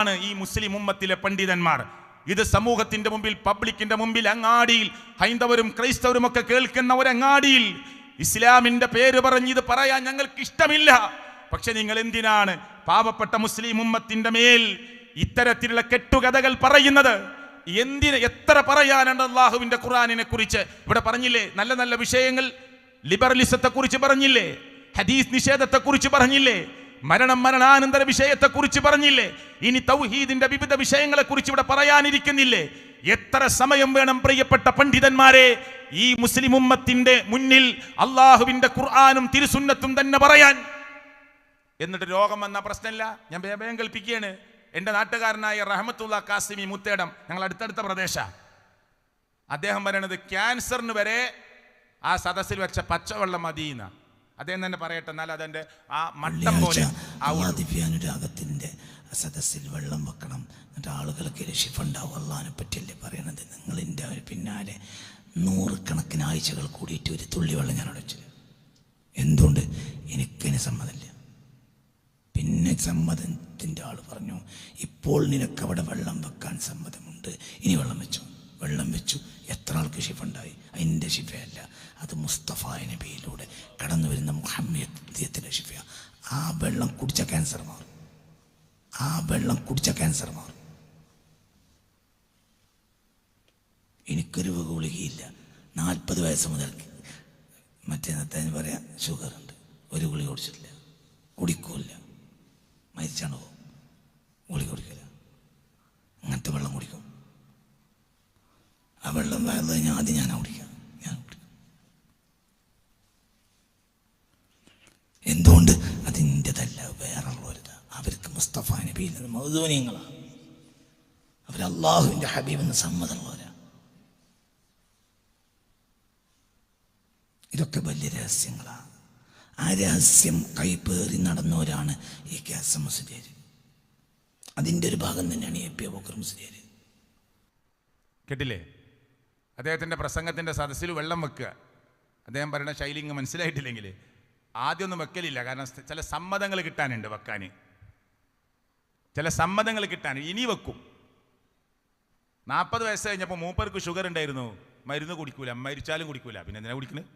ആണ് ഈ മുസ്ലിം ഉമ്മത്തിലെ പണ്ഡിതന്മാർ. ഇത് സമൂഹത്തിന്റെ മുമ്പിൽ പബ്ലിക്കിന്റെ മുമ്പിൽ അങ്ങാടിയിൽ ഹൈന്ദവരും ക്രൈസ്തവരും ഒക്കെ കേൾക്കുന്ന ഒരു അങ്ങാടിയിൽ ഇസ്ലാമിന്റെ പേര് പറഞ്ഞ് ഇത് പറയാൻ ഞങ്ങൾക്ക് ഇഷ്ടമില്ല. പക്ഷെ നിങ്ങൾ എന്തിനാണ് പാവപ്പെട്ട മുസ്ലിം ഉമ്മത്തിന്റെ മേൽ ഇത്തരത്തിലുള്ള കെട്ടുകഥകൾ പറയുന്നത്? എന്തിന് എത്ര പറയാനുണ്ട് അള്ളാഹുവിന്റെ ഖുറാനിനെ കുറിച്ച്? ഇവിടെ പറഞ്ഞില്ലേ നല്ല നല്ല വിഷയങ്ങൾ ലിബറലിസത്തെ കുറിച്ച് പറഞ്ഞില്ലേ ഹദീസ് നിഷേധത്തെ കുറിച്ച് പറഞ്ഞില്ലേ മരണം മരണാനന്തര വിഷയത്തെ കുറിച്ച് പറഞ്ഞില്ലേ? ഇനി തൗഹീദിന്റെ വിവിധ വിഷയങ്ങളെ കുറിച്ച് ഇവിടെ പറയാനിരിക്കുന്നില്ലേ? എത്ര സമയം വേണം പ്രിയപ്പെട്ട പണ്ഡിതന്മാരെ? ഈ മുസ്ലിം ഉമ്മത്തിന്റെ മുന്നിൽ അള്ളാഹുവിന്റെ ഖുർആാനും തിരുസുന്നത്തും തന്നെ പറയാൻ. എന്നിട്ട് രോഗം വന്ന പ്രശ്നമില്ല. ഞാൻ വേഗം കൽപ്പിക്കുകയാണ് എന്റെ നാട്ടുകാരനായ റഹമത്തുള്ള കാസിമി മുത്തേടം ഞങ്ങൾ അടുത്തടുത്ത പ്രദേശ. അദ്ദേഹം പറയണത് ക്യാൻസറിന് വരെ ആ സദസ്സിൽ വെച്ച പച്ചവെള്ളം മതിയെന്ന. അദ്ദേഹം തന്നെ പറയട്ടെ എന്നാൽ അതെന്റെ ആ മട്ടം പോലെ ആ ദിവ്യാനുരാഗത്തിന്റെ സദസ്സിൽ വെള്ളം വെക്കണം. എന്നിട്ട് ആളുകൾക്ക് രക്ഷിപ്പ ഉണ്ടാവും അള്ളഹാനെ പറ്റിയല്ലേ പറയണത്? നിങ്ങളിന്റെ പിന്നാലെ നൂറുകണക്കിന് ആഴ്ചകൾ കൂടിയിട്ട് ഒരു തുള്ളി വെള്ളം ഞാൻ അടച്ചു എന്തുകൊണ്ട്? എനിക്കതിന് സമ്മതമില്ല. പിന്നെ സമ്മതത്തിന്റെ ആൾ പറഞ്ഞു ഇപ്പോൾ നിനക്ക് അവിടെ വെള്ളം വെക്കാൻ സമ്മതമുണ്ട്. ഇനി വെള്ളം വെച്ചു. വെള്ളം വെച്ചു. എത്ര ആൾക്ക് ഷിഫുണ്ടായി അതിന്റെ ഷിഫയല്ല അത് മുസ്തഫ നബിയിലൂടെ കടന്നു വരുന്ന മുഹമ്മദത്തിന്റെ ഷിഫ ആ വെള്ളം കുടിച്ച ക്യാൻസർ മാറും ആ വെള്ളം കുടിച്ച ക്യാൻസർ മാറും എനിക്കൊരു ഗുളികയില്ല. നാൽപ്പത് വയസ്സ് മുതൽ മറ്റേ നത്തേന് പറയാം ഷുഗർ ഉണ്ട്. ഒരു ഗുളിക കുടിച്ചിട്ടില്ല. കുടിക്കൂല മരിച്ചാണ് പോകും. ഗുളിക കുടിക്കില്ല അങ്ങനത്തെ വെള്ളം കുടിക്കും. ആ വെള്ളം വയറുന്നത് ഞാൻ ആദ്യം ഞാനാ കുടിക്കാം ഞാൻ കുടിക്കും എന്തുകൊണ്ട് അതിന്റെതല്ല വേറുള്ളവരുത് അവർക്ക് നബിയിൽ മൗദൂനിയങ്ങളാണ് അവർ അള്ളാഹുവിന്റെ ഹബീബെന്ന് സമ്മതമുള്ളവരാണ് ഇതൊക്കെ വലിയ രഹസ്യങ്ങളാണ് ആ രഹസ്യം കൈപ്പേറി നടന്നവരാണ് ഈ ക്യാസ മുസ്ലിയർ അതിന്റെ ഒരു ഭാഗം തന്നെയാണ് എ പി അബൂക്കർ മുസ്ലിയാർ കേട്ടില്ലേ? അദ്ദേഹത്തിന്റെ പ്രസംഗത്തിന്റെ സദസ്സിൽ വെള്ളം വെക്കുക. അദ്ദേഹം പറയുന്ന ശൈലിങ് മനസ്സിലായിട്ടില്ലെങ്കിൽ ആദ്യമൊന്നും വെക്കലില്ല. കാരണം ചില സമ്മതങ്ങൾ കിട്ടാനുണ്ട് വെക്കാൻ ചില സമ്മതങ്ങൾ കിട്ടാൻ ഇനി വെക്കും. നാൽപ്പത് വയസ്സ് കഴിഞ്ഞപ്പോൾ മൂപ്പർക്ക് ഷുഗർ ഉണ്ടായിരുന്നു. മരുന്ന് കുടിക്കൂല മരിച്ചാലും കുടിക്കൂല. പിന്നെ എന്തിനാ കുടിക്കുന്നത്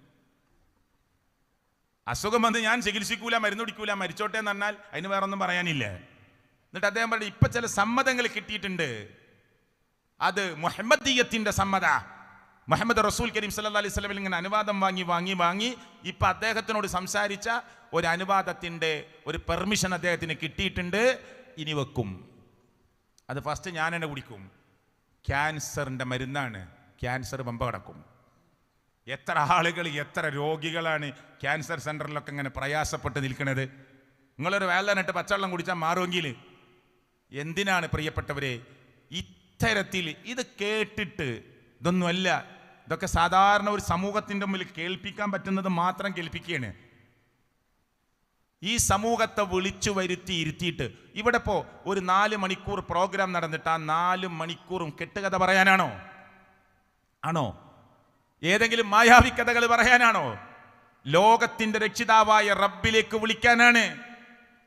അസുഖം വന്ന് ഞാൻ ചികിത്സിക്കൂല മരുന്ന് കുടിക്കൂല മരിച്ചോട്ടെ എന്ന് പറഞ്ഞാൽ അതിന് വേറെ ഒന്നും പറയാനില്ല. എന്നിട്ട് അദ്ദേഹം പറഞ്ഞു ഇപ്പം ചില സമ്മതങ്ങൾ കിട്ടിയിട്ടുണ്ട്. അത് മുഹമ്മദീയത്തിന്റെ സമ്മത. മുഹമ്മദ് റസൂൽ കരീം സല്ലാ അലൈഹി സ്വലമിൽ ഇങ്ങനെ അനുവാദം വാങ്ങി വാങ്ങി വാങ്ങി ഇപ്പം അദ്ദേഹത്തിനോട് സംസാരിച്ച ഒരു അനുവാദത്തിന്റെ ഒരു പെർമിഷൻ അദ്ദേഹത്തിന് കിട്ടിയിട്ടുണ്ട്. ഇനി വെക്കും. അത് ഫസ്റ്റ് ഞാൻ തന്നെ കുടിക്കും. ക്യാൻസറിന്റെ മരുന്നാണ്. ക്യാൻസർ വമ്പ കിടക്കും. എത്ര ആളുകൾ എത്ര രോഗികളാണ് ക്യാൻസർ സെന്ററിലൊക്കെ ഇങ്ങനെ പ്രയാസപ്പെട്ട് നിൽക്കുന്നത് നിങ്ങളൊരു വേലനിട്ട് പച്ചവെള്ളം കുടിച്ചാൽ മാറുമെങ്കിൽ എന്തിനാണ് പ്രിയപ്പെട്ടവരെ? ഇത്തരത്തിൽ ഇത് കേട്ടിട്ട് ഇതൊന്നുമല്ല. ഇതൊക്കെ സാധാരണ ഒരു സമൂഹത്തിന്റെ മുമ്പിൽ കേൾപ്പിക്കാൻ പറ്റുന്നത് മാത്രം കേൾപ്പിക്കുകയാണ്. ഈ സമൂഹത്തെ വിളിച്ചു വരുത്തി ഇരുത്തിയിട്ട് ഇവിടെ ഇപ്പോൾ ഒരു നാല് മണിക്കൂർ പ്രോഗ്രാം നടന്നിട്ട് ആ നാല് മണിക്കൂറും കെട്ടുകഥ പറയാനാണോ? ആണോ? ഏതെങ്കിലും മായാവി കഥകൾ പറയാനാണോ? ലോകത്തിന്റെ രക്ഷിതാവായ റബ്ബിലേക്ക് വിളിക്കാനാണ്.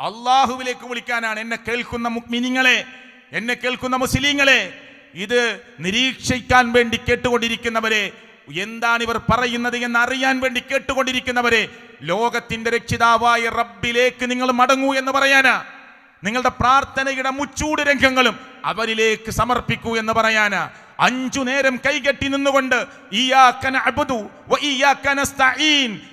അള്ളാഹുവിലേക്ക് വിളിക്കാനാണ്. എന്നെ കേൾക്കുന്ന മുക്മിനിങ്ങളെ എന്നെ കേൾക്കുന്ന മുസ്ലിങ്ങളെ ഇത് നിരീക്ഷിക്കാൻ വേണ്ടി കേട്ടുകൊണ്ടിരിക്കുന്നവരെ എന്താണ് ഇവർ പറയുന്നത് എന്ന് അറിയാൻ വേണ്ടി കേട്ടുകൊണ്ടിരിക്കുന്നവരെ ലോകത്തിന്റെ രക്ഷിതാവായ റബ്ബിലേക്ക് നിങ്ങൾ മടങ്ങൂ എന്ന് പറയാനാ. നിങ്ങളുടെ പ്രാർത്ഥനയുടെ മുച്ചൂട് രംഗങ്ങളും അവരിലേക്ക് സമർപ്പിക്കൂ എന്ന് പറയാനാ. അഞ്ചു നേരം കൈകെട്ടി നിന്നുകൊണ്ട്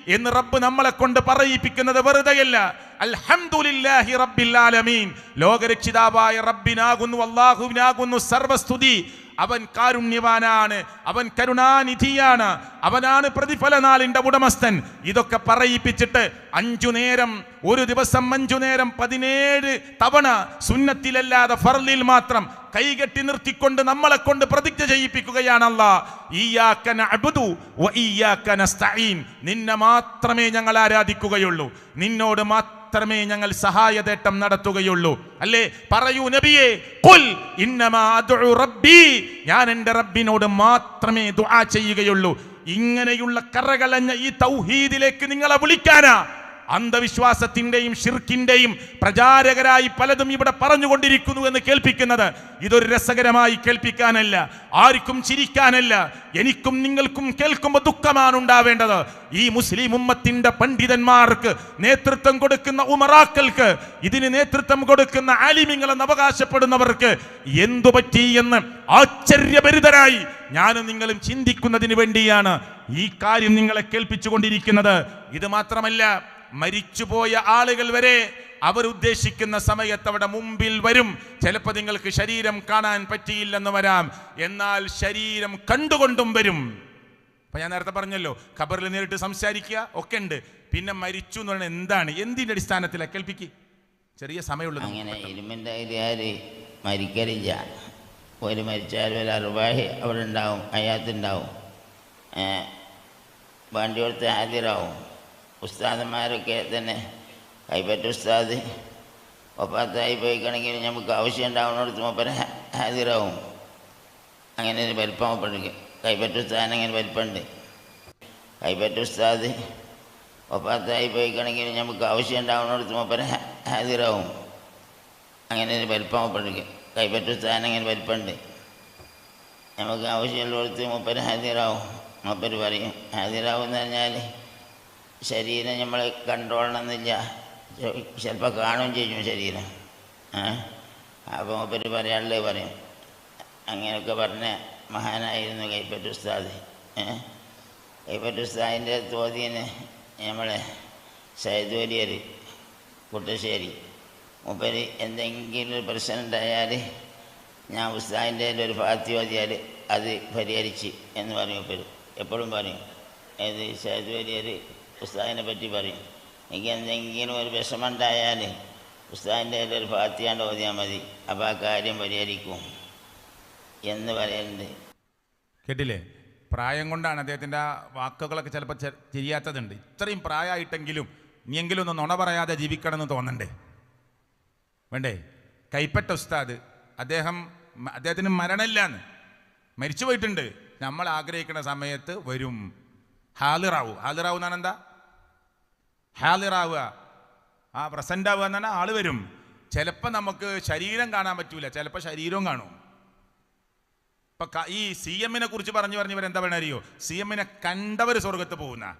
എന്ന് റബ്ബ് നമ്മളെ കൊണ്ട് പറയിപ്പിക്കുന്നത് വെറുതെയല്ല. അൽഹംദുലില്ലാഹി റബ്ബിൽ ആലമീൻ. ലോകരക്ഷിതാവായ റബ്ബിനാകുന്നു അല്ലാഹുവിനാകുന്നു സർവസ്തുതി. അവൻ കാരുണ്യവാനാണ് അവൻ കരുണാനിധിയാണ് അവനാണ് പ്രതിഫല നാളിന്റെ ഉടമസ്ഥൻ. ഇതൊക്കെ പറയിപ്പിച്ചിട്ട് അഞ്ചു നേരം ഒരു ദിവസം അഞ്ചു നേരം പതിനേഴ് തവണ സുന്നത്തിലല്ലാതെ ഫർലിൽ മാത്രം കൈകെട്ടി നിർത്തിക്കൊണ്ട് നമ്മളെ കൊണ്ട് പ്രതിജ്ഞ ചെയ്യിപ്പിക്കുകയാണല്ല നിന്നെ മാത്രമേ ഞങ്ങൾ ആരാധിക്കുകയുള്ളൂ. നിന്നോട് മാത്രമേ ഞങ്ങൾ സഹായതേട്ടം നടത്തുകയുള്ളൂ. അല്ലേ? പറയൂ നബിയെ കുൽ റബ്ബി. ഞാൻ എന്റെ റബ്ബിനോട് മാത്രമേ ദുആ ചെയ്യുകയുള്ളൂ. ഇങ്ങനെയുള്ള കറകളഞ്ഞ ഈ തൗഹീദിലേക്ക് നിങ്ങളെ വിളിക്കാനാ. അന്ധവിശ്വാസത്തിന്റെയും ഷിർക്കിന്റെയും പ്രചാരകരായി പലതും ഇവിടെ പറഞ്ഞുകൊണ്ടിരിക്കുന്നു എന്ന് കേൾപ്പിക്കുന്നത് ഇതൊരു രസകരമായി കേൾപ്പിക്കാനല്ല ആർക്കും ചിരിക്കാനല്ല എനിക്കും നിങ്ങൾക്കും കേൾക്കുമ്പോൾ ദുഃഖമാണ് ഉണ്ടാവേണ്ടത്. ഈ മുസ്ലിം ഉമ്മത്തിന്റെ പണ്ഡിതന്മാർക്ക് നേതൃത്വം കൊടുക്കുന്ന ഉമറാക്കൾക്ക് ഇതിന് നേതൃത്വം കൊടുക്കുന്ന ആലിമിങ്ങളെന്ന് അവകാശപ്പെടുന്നവർക്ക് എന്തു പറ്റി എന്ന് ആശ്ചര്യഭരിതരായി ഞാനും നിങ്ങളും ചിന്തിക്കുന്നതിന് വേണ്ടിയാണ് ഈ കാര്യം നിങ്ങളെ കേൾപ്പിച്ചുകൊണ്ടിരിക്കുന്നത്. ഇത് മാത്രമല്ല മരിച്ചുപോയ ആളുകൾ വരെ അവരുദ്ദേശിക്കുന്ന സമയത്ത് അവിടെ മുമ്പിൽ വരും. ചിലപ്പോൾ നിങ്ങൾക്ക് ശരീരം കാണാൻ പറ്റിയില്ലെന്ന് വരാം. എന്നാൽ ശരീരം കണ്ടുകൊണ്ടും വരും. അപ്പൊ ഞാൻ നേരത്തെ പറഞ്ഞല്ലോ ഖബറിൽ നേരിട്ട് സംസാരിക്കുക ഒക്കെ ഉണ്ട്. പിന്നെ മരിച്ചു എന്ന് പറഞ്ഞാൽ എന്താണ്? എന്തിന്റെ അടിസ്ഥാനത്തിലാണ് കേൾപ്പിക്ക്. ചെറിയ സമയമുള്ളത് അങ്ങനെ ഇരുമ്പിന്റെ മരിക്കലില്ല. ഒരു മരിച്ചാൽ ഒരു അറുപാഹി അവിടെ ഉണ്ടാവും അയാത്തുണ്ടാവും. വണ്ടി കൊടുത്ത് ഹാജരാവും ഉസ്താദന്മാരൊക്കെ തന്നെ കൈപ്പറ്റ ഉസ്താദ്. ഒപ്പാത്തായി പോയിക്കണമെങ്കിൽ നമുക്ക് ആവശ്യം ഉണ്ടാവുന്നിടത്ത് മൂപ്പര ഹാജരാവും. അങ്ങനെ ഒരു വലിപ്പം ഒപ്പിടുക കൈപ്പറ്റ ഉസ്താദിന് അങ്ങനെ വലിപ്പമുണ്ട്. കൈപ്പറ്റ ഉസ്താദ് ഒപ്പാത്തായി പോയിക്കണമെങ്കിൽ നമുക്ക് ആവശ്യം ഉണ്ടാവുന്നിടത്ത് മൂപ്പര ഹാജരാവും. അങ്ങനെ ഒരു വലിപ്പം ഒപ്പിടുക കൈപ്പറ്റ ഉസ്താദിന് അങ്ങനെ വലിപ്പമുണ്ട്. നമുക്ക് ആവശ്യമുള്ളിടത്ത് മൂപ്പര് ഹാജരാവും. മൂപ്പര് പറയും ഹാജരാവും എന്ന് പറഞ്ഞാൽ ശരീരം നമ്മൾ കണ്ടോളണമെന്നില്ല ചിലപ്പോൾ കാണുകയും ചെയ്യും ശരീരം. അപ്പോൾ മൂപ്പര് പറയാനുള്ളത് പറയും. അങ്ങനെയൊക്കെ പറഞ്ഞ മഹാനായിരുന്നു കൈപ്പറ്റ ഉസ്താദ്. കൈപ്പറ്റ ഉസ്താദിന്റെ തോതിന് നമ്മളെ സൈദൂരിയർ കുട്ടശ്ശേരി. മൂപ്പര് എന്തെങ്കിലും ഒരു പ്രശ്നം ഉണ്ടായാൽ ഞാൻ ഉസ്താദിന്റെ ഒരു ഭാഗത്ത് ഓതിയാൽ അത് പരിഹരിച്ച് എന്ന് പറയും മൂപ്പര്. എപ്പോഴും പറയും. ഏത്? സൈദൂരിയർ ഉസ്താദിനെ പറ്റി പറയും. എനിക്ക് എന്തെങ്കിലും ഒരു വിഷമമുണ്ടായാൽ ഉസ്താദിന്റെ ഒരു ഫാത്തിയാണ്ട് ഓതിയാൽ മതി. അപ്പോൾ ആ കാര്യം പരിഹരിക്കും എന്ന് പറയുന്നത് കേട്ടില്ലേ? പ്രായം കൊണ്ടാണ് അദ്ദേഹത്തിന്റെ ആ വാക്കുകളൊക്കെ ചിലപ്പോൾ ചിരിയാത്തതുണ്ട് ഇത്രയും പ്രായമായിട്ടെങ്കിലും ഇനിയെങ്കിലും ഒന്ന് നുണ പറയാതെ ജീവിക്കണമെന്ന് തോന്നണ്ടേ? വേണ്ടേ? കൈപ്പറ്റ ഉസ്താദ് അദ്ദേഹം അദ്ദേഹത്തിന് മരണമില്ലാന്ന്. മരിച്ചു പോയിട്ടുണ്ട് നമ്മൾ ആഗ്രഹിക്കുന്ന സമയത്ത് വരും. ഹാലിറാവു. ഹാലിറാവു എന്നാണ് എന്താ? ഹാലിറാവുക. ആ പ്രസന്റ് ആവുക എന്ന് പറഞ്ഞാൽ ആൾ വരും. ചിലപ്പോൾ നമുക്ക് ശരീരം കാണാൻ പറ്റൂല. ചിലപ്പോൾ ശരീരവും കാണും. ഇപ്പൊ ഈ സി എമ്മിനെ കുറിച്ച് പറഞ്ഞു പറഞ്ഞവർ എന്താ പറയണറിയോ സി എമ്മിനെ കണ്ടവർ സ്വർഗത്ത് പോകുന്ന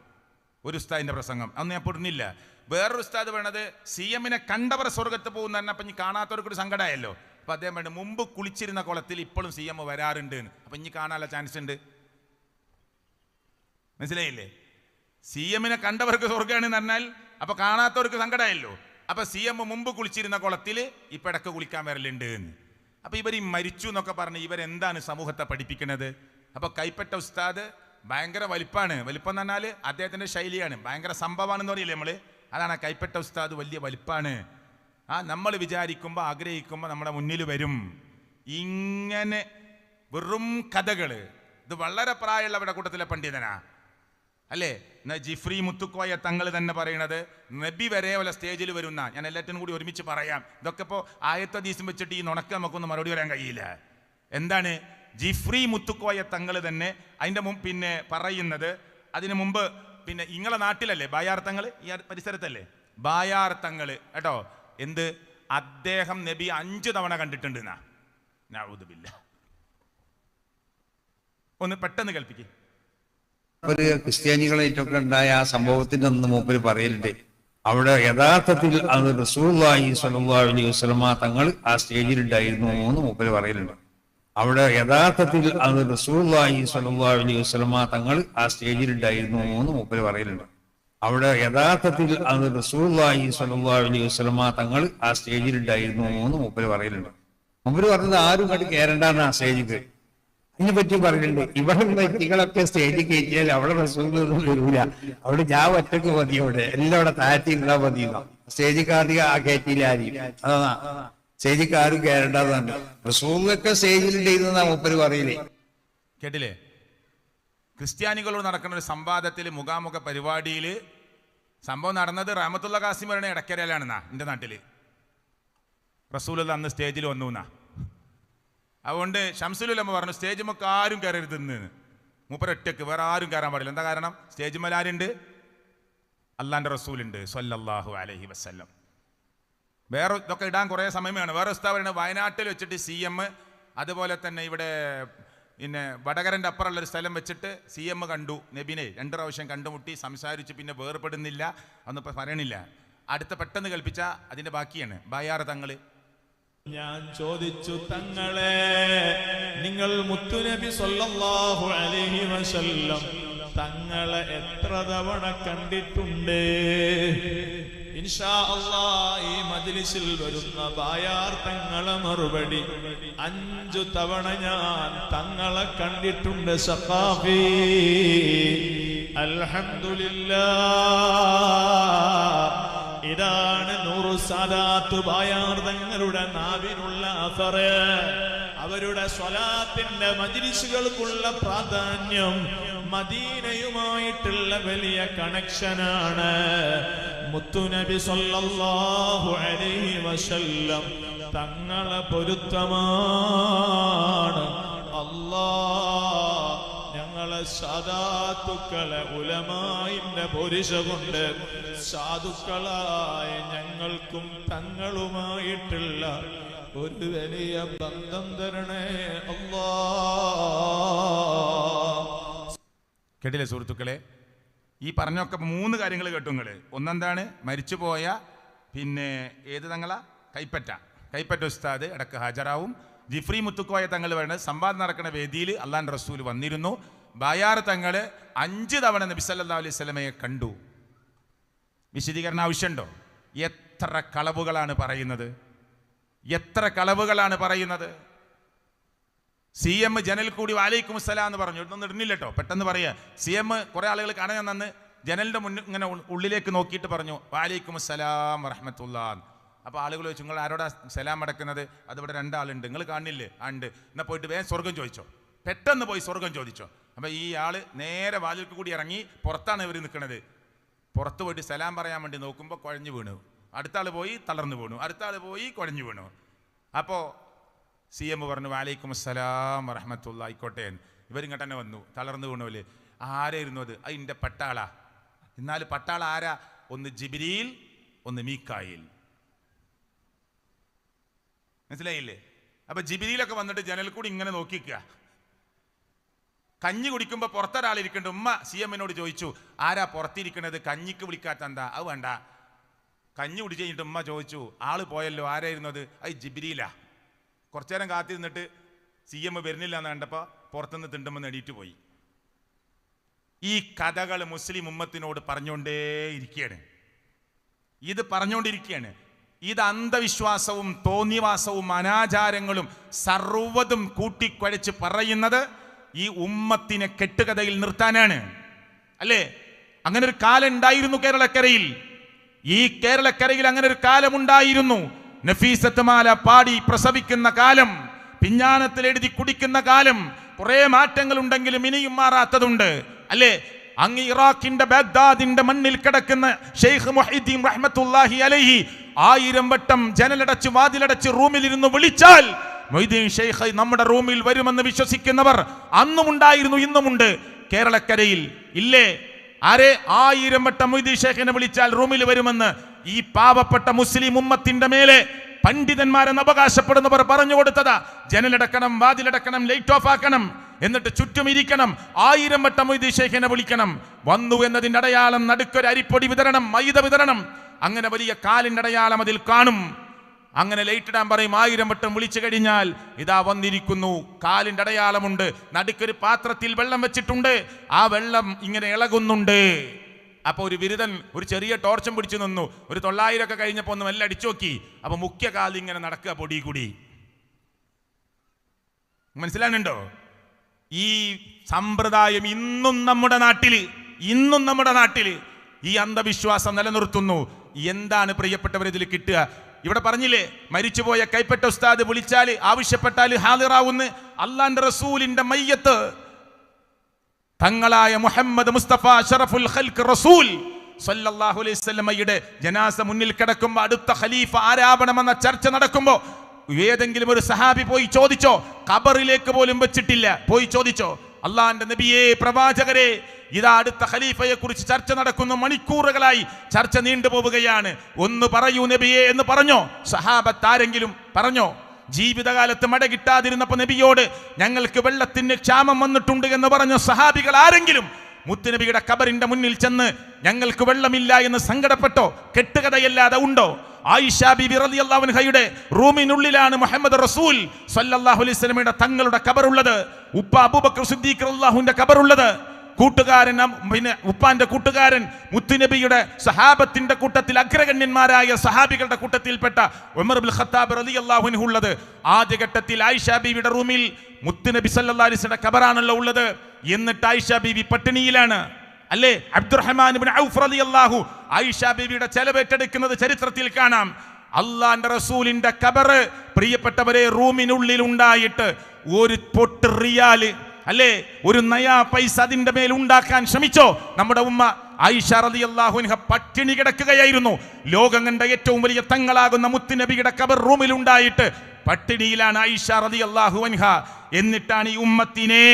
ഒരു ഉസ്താദിന്റെ പ്രസംഗം. അന്ന് ഞാൻ പൊടുന്നില്ല. വേറൊരു ഉസ്താദ് വേണത് സി എമ്മിനെ കണ്ടവർ സ്വർഗത്ത് പോകുന്ന പറഞ്ഞാൽ അപ്പം ഇനി കാണാത്തവർക്ക് ഒരു സങ്കടമായല്ലോ അപ്പൊ അദ്ദേഹം വേണ്ട മുമ്പ് കുളിച്ചിരുന്ന കുളത്തിൽ ഇപ്പോഴും സി എം വരാറുണ്ട്. അപ്പൊ ഇനി കാണാനുള്ള ചാൻസ് ഉണ്ട് മനസ്സിലായില്ലേ? സി എമ്മിനെ കണ്ടവർക്ക് സ്വർഗമാണെന്ന് പറഞ്ഞാൽ അപ്പൊ കാണാത്തവർക്ക് സങ്കടമായല്ലോ. അപ്പൊ സി എം മുമ്പ് കുളിച്ചിരുന്ന കുളത്തിൽ ഇപ്പൊ ഇടയ്ക്ക് കുളിക്കാൻ വരലുണ്ട് എന്ന് അപ്പൊ ഇവർ ഈ മരിച്ചു എന്നൊക്കെ പറഞ്ഞ് ഇവരെന്താണ് സമൂഹത്തെ പഠിപ്പിക്കുന്നത് അപ്പൊ കൈപ്പറ്റ ഉസ്താദ് ഭയങ്കര വലിപ്പാണ്. വലിപ്പം എന്ന് പറഞ്ഞാൽ അദ്ദേഹത്തിന്റെ ശൈലിയാണ്. ഭയങ്കര സംഭവമാണെന്ന് പറയില്ലേ നമ്മൾ? അതാണ് ആ കൈപ്പറ്റ ഉസ്താദ് വലിയ വലിപ്പാണ്. ആ നമ്മൾ വിചാരിക്കുമ്പോൾ ആഗ്രഹിക്കുമ്പോൾ നമ്മുടെ മുന്നിൽ വരും. ഇങ്ങനെ വെറും കഥകൾ. ഇത് വളരെ പ്രായമുള്ളവരുടെ കൂട്ടത്തിലെ പണ്ഡിതനാ. അല്ലേ? എന്നാ ജിഫ്രി മുത്തുക്കോയ തങ്ങൾ തന്നെ പറയണത് നബി വരെ വല്ല സ്റ്റേജിൽ വരുന്ന? ഞാൻ എല്ലാറ്റിനും കൂടി ഒരുമിച്ച് പറയാം. ഇതൊക്കെ ഇപ്പോൾ ആയത്തെ ദിവസം വെച്ചിട്ട് ഈ നുണക്ക് നമുക്കൊന്നും മറുപടി വരാൻ കഴിയില്ല. എന്താണ്? ജിഫ്രി മുത്തുക്കോയ തങ്ങൾ തന്നെ അതിന്റെ മുമ്പ് പിന്നെ പറയുന്നത് അതിന് മുമ്പ് പിന്നെ ഇങ്ങളെ നാട്ടിലല്ലേ ബായാർ തങ്ങൾ ഈ പരിസരത്തല്ലേ? ബായാർ തങ്ങൾ കേട്ടോ? എന്ത്? അദ്ദേഹം നബി അഞ്ച് തവണ കണ്ടിട്ടുണ്ട് എന്നാ നഊദുബില്ല ഒന്ന് പെട്ടെന്ന് കൽപ്പിക്കേ ഒരു ക്രിസ്ത്യാനികളായിട്ടൊക്കെ ഉണ്ടായ ആ സംഭവത്തിന്റെ ഒന്ന് മൂപ്പര് പറയലുണ്ട്. അവിടെ യഥാർത്ഥത്തിൽ അത് റസൂള്ളി സ്വല്ലല്ലാഹു അലൈഹി വസല്ലമ തങ്ങൾ ആ സ്റ്റേജിൽ ഉണ്ടായിരുന്നു എന്ന് മൂപ്പര് പറയലുണ്ട്. അവിടെ യഥാർത്ഥത്തിൽ അത് റസൂള്ളി സ്വല്ലല്ലാഹു അലൈഹി വസല്ലമ തങ്ങൾ ആ സ്റ്റേജിൽ ഉണ്ടായിരുന്നു എന്ന് മൂപ്പര് പറയലുണ്ട്. അവിടെ യഥാർത്ഥത്തിൽ അത് റസൂള്ളി സ്വല്ലല്ലാഹു അലൈഹി വസല്ലമ തങ്ങൾ ആ സ്റ്റേജിൽ ഉണ്ടായിരുന്നു എന്ന് മൂപ്പര് പറയലുണ്ട്. മൂപ്പര് പറഞ്ഞത് ആരും കണ്ട് കയറണ്ടെന്ന് ആ സ്റ്റേജിൽ ഇതിനെ പറ്റി പറഞ്ഞിട്ടുണ്ട്. ഇവിടെ വ്യക്തികളൊക്കെ സ്റ്റേജിൽ കയറ്റിയാൽ അവിടെ പ്രശ്നങ്ങളൊന്നും വരൂല. അവിടെ ഞാൻ ഒറ്റയ്ക്ക് മതി അവിടെ. എല്ലാം അവിടെ താഴ്ത്തി ഇരുന്നാ മതി സ്റ്റേജിൽ കാർഡിക ആ കയറ്റിയില്ല ആരെയും അതാ. സ്റ്റേജിൽ ആരും കയറേണ്ടതാണ്. റസൂലൊക്കെ സ്റ്റേജിലുണ്ടായിരുന്നാ മൂപ്പര് പറയില്ലേ കേട്ടില്ലേ? ക്രിസ്ത്യാനികളോട് നടക്കുന്ന ഒരു സംവാദത്തിൽ മുഖാമുഖ പരിപാടിയിൽ സംഭവം നടന്നത് റഹമത്തുള്ള കാസിം പറയുന്ന ഇടക്കരയിലാണെന്നാ എന്റെ നാട്ടിൽ റസൂലുള്ള അന്ന് സ്റ്റേജിൽ വന്നു എന്നാ. അതുകൊണ്ട് ഷംസുലുലമ്മ പറഞ്ഞു സ്റ്റേജ് മൊക്കെ ആരും കയറരുതെന്ന് മൂപ്പരൊറ്റക്ക് വേറെ ആരും കയറാൻ പാടില്ല. എന്താ കാരണം? സ്റ്റേജ് ആരുണ്ട്? അള്ളാന്റെ റസൂലുണ്ട് സൊല്ലാഹു അലഹി വസ്ല്ലം. വേറെ ഇതൊക്കെ ഇടാൻ കുറേ സമയം വേണം വേറെ ഉസ്താവ് വയനാട്ടിൽ വെച്ചിട്ട് സി എം അതുപോലെ തന്നെ ഇവിടെ പിന്നെ വടകരന്റെ അപ്പുറമുള്ള ഒരു സ്ഥലം വെച്ചിട്ട് സി എം കണ്ടു. നബിനെ രണ്ട് പ്രാവശ്യം കണ്ടുമുട്ടി സംസാരിച്ച് പിന്നെ വേർപെടുന്നില്ല അതൊന്നും പറയണില്ല. അടുത്ത പെട്ടെന്ന് കൽപ്പിച്ച അതിന്റെ ബാക്കിയാണ്. ബായാറ് തങ്ങൾ. ഞാൻ ചോദിച്ചു തങ്ങളെ നിങ്ങൾ മുത്തുനബി സല്ലല്ലാഹു അലൈഹി വസല്ലം തങ്ങളെ എത്ര തവണ കണ്ടിട്ടുണ്ട്? ഇൻഷാ അള്ളാ ഈ മജിലിസിൽ വരുന്ന ബായാർ തങ്ങളെ മറുപടി അഞ്ചു തവണ ഞാൻ തങ്ങളെ കണ്ടിട്ടുണ്ട് സഖാഫി. അൽഹംദുലില്ലാ ഇതാണ് നൂറു സാദാത്ത് ബായാർദങ്ങളുടെ നാവിനുള്ള അസറ്. അവരുടെ സ്വലാത്തിന്റെ മജിലിസുകൾക്കുള്ള പ്രാധാന്യം മദീനയുമായിട്ടുള്ള വലിയ കണക്ഷനാണ്. മുത്തുനബി സല്ലല്ലാഹു അലൈഹി വസല്ലം തങ്ങളെ പൊരുത്തമാണ്. അല്ലാ ഞങ്ങളെ സാധാത്തുക്കളെ ഉലമായിന്റെ പൊരിശ കൊണ്ട് സാധുക്കളായ ഞങ്ങൾക്കും തങ്ങളുമായിട്ടുള്ള ഒരു വലിയ ബന്ധം തരണേ കേട്ടില്ലേ സുഹൃത്തുക്കളെ? ഈ പറഞ്ഞൊക്കെ മൂന്ന് കാര്യങ്ങൾ കേട്ടു നിങ്ങൾ ഒന്നെന്താണ്? മരിച്ചുപോയ പിന്നെ ഏത് തങ്ങളാ? കൈപ്പറ്റ. കൈപ്പറ്റ ഉസ്താദ് ഇടയ്ക്ക് ഹാജരാവും. ജിഫ്രി മുത്തുക്കോയ തങ്ങൾ പറയുന്നത് സംവാദം നടക്കുന്ന വേദിയിൽ അള്ളാൻ റസൂൽ വന്നിരുന്നു. ബായാർ തങ്ങൾ അഞ്ച് തവണ നബി സല്ലല്ലാഹു അലൈഹി സ്വലമയെ കണ്ടു. വിശദീകരണം ആവശ്യമുണ്ടോ? എത്ര കളവുകളാണ് പറയുന്നത്? എത്ര കളവുകളാണ് പറയുന്നത്? സി എം ജനൽ കൂടി വാലൈക്കും സലാം എന്ന് പറഞ്ഞു. ഇതൊന്നും ഇടുന്നില്ല കേട്ടോ പെട്ടെന്ന് പറയുക സി എം കുറെ ആളുകൾ കാണാൻ നന്ന് ജനലിന്റെ മുന്നിൽ ഇങ്ങനെ ഉള്ളിലേക്ക് നോക്കിയിട്ട് പറഞ്ഞു വാലൈക്കും സലാം വറഹമത്തുള്ള അപ്പോൾ ആളുകൾ ചോദിച്ചു നിങ്ങൾ ആരോടാ സലാം അടക്കുന്നത്? അതിവിടെ രണ്ടാളുണ്ട്. നിങ്ങൾ കാണില്ലേ? ഉണ്ട്. എന്നാൽ പോയിട്ട് വേഗം സ്വർഗം ചോദിച്ചോ. പെട്ടെന്ന് പോയി സ്വർഗം ചോദിച്ചോ. അപ്പോൾ ഈ ആൾ നേരെ വാതിൽക്ക് കൂടി ഇറങ്ങി പുറത്താണ് ഇവർ നിൽക്കുന്നത് പുറത്ത് പോയിട്ട് സലാം പറയാൻ വേണ്ടി നോക്കുമ്പോൾ കുഴഞ്ഞു വീണു. അടുത്ത ആൾ പോയി തളർന്നു വീണു. അടുത്ത ആൾ പോയി കുഴഞ്ഞു വീണു. അപ്പോൾ സി എം പറഞ്ഞു വാലൈക്കും അസ്സലാം വറഹമത്തുള്ള ആയിക്കോട്ടെ. ഇവരിങ്ങോട്ട് തന്നെ വന്നു. തളർന്നു വീണുപോലെ ആരായിരുന്നു അത്? അത് എന്റെ പട്ടാളാ. എന്നാൽ പട്ടാള ആരാ? ഒന്ന് ജിബിരിയിൽ ഒന്ന് മീക്കായിൽ മനസ്സിലായില്ലേ? അപ്പൊ ജിബിരിയിലൊക്കെ വന്നിട്ട് ജനൽ കൂടി ഇങ്ങനെ നോക്കിക്കുക കഞ്ഞി കുടിക്കുമ്പോൾ പുറത്തൊരാളിരിക്കുന്നുണ്ട് ഉമ്മ സി എമ്മിനോട് ചോദിച്ചു ആരാ പുറത്തിരിക്കണത്? കഞ്ഞിക്ക് വിളിക്കാത്ത എന്താ അത് വേണ്ട. കഞ്ഞി കുടിച്ച് കഴിഞ്ഞിട്ട് ഉമ്മ ചോദിച്ചു ആൾ പോയല്ലോ ആരായിരുന്നു അത് അത് ജിബിരിയില കുറച്ചു നേരം കാത്തിരുന്നിട്ട് സി എം വരുന്നില്ല എന്ന് കണ്ടപ്പോൾ പുറത്തുനിന്ന് തിണ്ടുമ്പോൾ എണീറ്റ് പോയി. ഈ കഥകൾ മുസ്ലിം ഉമ്മത്തിനോട് പറഞ്ഞുകൊണ്ടേയിരിക്കുകയാണ്. ഇത് പറഞ്ഞുകൊണ്ടിരിക്കുകയാണ്. ഇത് അന്ധവിശ്വാസവും തോന്നിവാസവും അനാചാരങ്ങളും സർവതും കൂട്ടിക്കുഴച്ച് പറയുന്നത് ഈ ഉമ്മത്തിനെ കെട്ടുകഥയിൽ നിർത്താനാണ്. അല്ലേ? അങ്ങനെ ഒരു കാലം ഉണ്ടായിരുന്നു കേരളക്കരയിൽ. ഈ കേരളക്കരയിൽ അങ്ങനെ ഒരു കാലമുണ്ടായിരുന്നു. നഫീസത്തുമാല പാടി പ്രസവിക്കുന്ന കാലം പിഞ്ഞാനത്തിൽ എഴുതി കുടിക്കുന്ന കാലം കുറെ മാറ്റങ്ങൾ ഉണ്ടെങ്കിലും ഇനിയും മാറാത്തതുണ്ട്. അല്ലേ? അങ്ങ് ഇറാഖിന്റെ ബാഗ്ദാദിന്റെ മണ്ണിൽ കിടക്കുന്ന ഷെയ്ഖ് മുഹീദ്ദീൻ റഹ്മത്തുല്ലാഹി അലൈഹി ആയിരം വട്ടം ജനലടച്ച് വാതിലടച്ച് റൂമിലിരുന്ന് വിളിച്ചാൽ മൊയ്തീൻ ഷെയ്ഖ് നമ്മുടെ റൂമിൽ വരുമെന്ന് വിശ്വസിക്കുന്നവർ അന്നുമുണ്ടായിരുന്നു ഇന്നുമുണ്ട്. കേരളക്കരയിൽ ഇല്ലേ? ആരെ? ആയിരം വട്ടം മൊയ്തി ഷേഖിനെ വിളിച്ചാൽ റൂമിൽ വരുമെന്ന് ഈ പാവപ്പെട്ട മുസ്ലിം ഉമ്മത്തിന്റെ മേലെ പണ്ഡിതന്മാരെന്ന് അവകാശപ്പെടുന്നവർ പറഞ്ഞു കൊടുത്തതാ. ജനലടക്കണം വാതിലടക്കണം ലൈറ്റ് ഓഫ് ആക്കണം എന്നിട്ട് ചുറ്റും ഇരിക്കണം ആയിരം വട്ടം മൊയ്തി ഷേഖിനെ വിളിക്കണം. വന്നു എന്നതിന്റെ അടയാളം നടുക്കൊരു അരിപ്പൊടി വിതരണം മൈദ വിതരണം. അങ്ങനെ വലിയ കാലിന്റെ അടയാളം അതിൽ കാണും. അങ്ങനെ ലൈറ്റ് ഇടാൻ പറയും ആയിരം വട്ടം വിളിച്ചു കഴിഞ്ഞാൽ ഇതാ വന്നിരിക്കുന്നു. കാലിന്റെ അടയാളമുണ്ട്. നടുക്കൊരു പാത്രത്തിൽ വെള്ളം വെച്ചിട്ടുണ്ട്. ആ വെള്ളം ഇങ്ങനെ ഇളകുന്നുണ്ട്. അപ്പോൾ ഒരു ബിരുദൻ ഒരു ചെറിയ ടോർച്ചും പിടിച്ചു നിന്നു. ഒരു തൊള്ളായിരം ഒക്കെ കഴിഞ്ഞപ്പോ ഒന്ന് മെല്ലെ അടിച്ചു നോക്കി. അപ്പോൾ മുഖ്യ കാലം ഇങ്ങനെ നടക്കുക പൊടി കൂടി. മനസ്സിലാണുണ്ടോ ഈ സമ്പ്രദായം ഇന്നും നമ്മുടെ നാട്ടിൽ ഇന്നും നമ്മുടെ നാട്ടിൽ ഈ അന്ധവിശ്വാസം നിലനിർത്തുന്നു. എന്താണ് പ്രിയപ്പെട്ടവർ ഇതിൽ കിട്ടുക? ഇവിടെ പറഞ്ഞില്ലേ മരിച്ചുപോയ കൈപ്പറ്റ ഉസ്താദ് വിളിച്ചാൽ ആവശ്യപ്പെട്ടാൽ ഹാദിറാവുന്ന്. അള്ളാന്റെ റസൂലിന്റെ മയ്യത്ത്. തങ്ങളായ മുഹമ്മദ് മുസ്തഫ ഷറഫുൽ ഖൽക്ക് റസൂൽ അലൈഹി ജനാസ മുന്നിൽ കിടക്കുമ്പോൾ അടുത്ത ഖലീഫ ആരാപണമെന്ന ചർച്ച നടക്കുമ്പോൾ ഏതെങ്കിലും ഒരു സഹാബി പോയി ചോദിച്ചോ? ഖബറിലേക്ക് പോലും വെച്ചിട്ടില്ല. പോയി ചോദിച്ചോ? അള്ളാന്റെ നബിയെ പ്രവാചകരെ ഇതാ അടുത്ത ഖലീഫയെ കുറിച്ച് ചർച്ച നടക്കുന്ന. മണിക്കൂറുകളായി ചർച്ച നീണ്ടുപോവുകയാണ് ഒന്ന് പറയൂ നബിയെ എന്ന് പറഞ്ഞോ? സഹാബത്താരെങ്കിലും പറഞ്ഞോ? ജീവിതകാലത്ത് മഴ കിട്ടാതിരുന്നപ്പോ നബിയോട് ഞങ്ങൾക്ക് വെള്ളത്തിന് ക്ഷാമം വന്നിട്ടുണ്ട് എന്ന് പറഞ്ഞ സഹാബികൾ ആരെങ്കിലും മുത്തുനബിയുടെ കബറിന്റെ മുന്നിൽ ചെന്ന് ഞങ്ങൾക്ക് വെള്ളമില്ല എന്ന് സങ്കടപ്പെട്ടോ? കെട്ടുകഥയല്ലാതെ ഉണ്ടോ? ആയിഷ ബിബി റളിയല്ലാഹു അൻഹയുടെ റൂമിനുള്ളിലാണ് മുഹമ്മദ് റസൂൽ സല്ലാഹുലിസ്ലമിയുടെ തങ്ങളുടെ കബറുള്ളത് ഉപ്പ അബൂബക്കർ സിദ്ദീഖ് അള്ളാഹുവിന്റെ കബറുള്ളത് കൂട്ടുകാരൻ പിന്നെ ഉപ്പാന്റെ കൂട്ടുകാരൻ മുത്തുനബിയുടെ സഹാബത്തിന്റെ കൂട്ടത്തിൽ അഗ്രഗണ്യന്മാരായ സഹാബികളുടെ കൂട്ടത്തിൽപ്പെട്ട ഉമർ ബിൻ ഖത്താബ് റളിയല്ലാഹു അള്ളാഹുനു ഉള്ളത്. ആദ്യഘട്ടത്തിൽ ആയിഷാ ബീവിയുടെ റൂമിൽ മുത്തുനബി സല്ലാസിന്റെ കബറാണല്ലോ ഉള്ളത്. എന്നിട്ട് ആയിഷാ ബീവി പട്ടിണിയിലാണ്. അല്ലേ? അബ്ദുറഹ്മാൻ ഔഫ് ഔഫ് അള്ളാഹു ആയിഷ ബീവിയുടെ ചെലവേറ്റെടുക്കുന്നത് ചരിത്രത്തിൽ കാണാം. അള്ളാന്റെ റസൂലിന്റെ കബറ് പ്രിയപ്പെട്ടവരെ റൂമിനുള്ളിൽ ഉണ്ടായിട്ട് ഒരു പൊട്ട് റിയാൽ അല്ലേ? ഒരു നയാ പൈസ അതിന്റെ മേൽ ഉണ്ടാക്കാൻ ശ്രമിച്ചോ? നമ്മുടെ ഉമ്മ ആയിഷ പട്ടിണി കിടക്കുകയായിരുന്നു. ലോകം കണ്ട ഏറ്റവും വലിയ തങ്ങളാകുന്ന മുത്തുനബിയുടെ കബർ റൂമിൽ ഉണ്ടായിട്ട് പട്ടിണിയിലാണ് ആയിഷ റളിയല്ലാഹു അൻഹ. എന്നിട്ടാണ് ഈ ഉമ്മത്തിനെ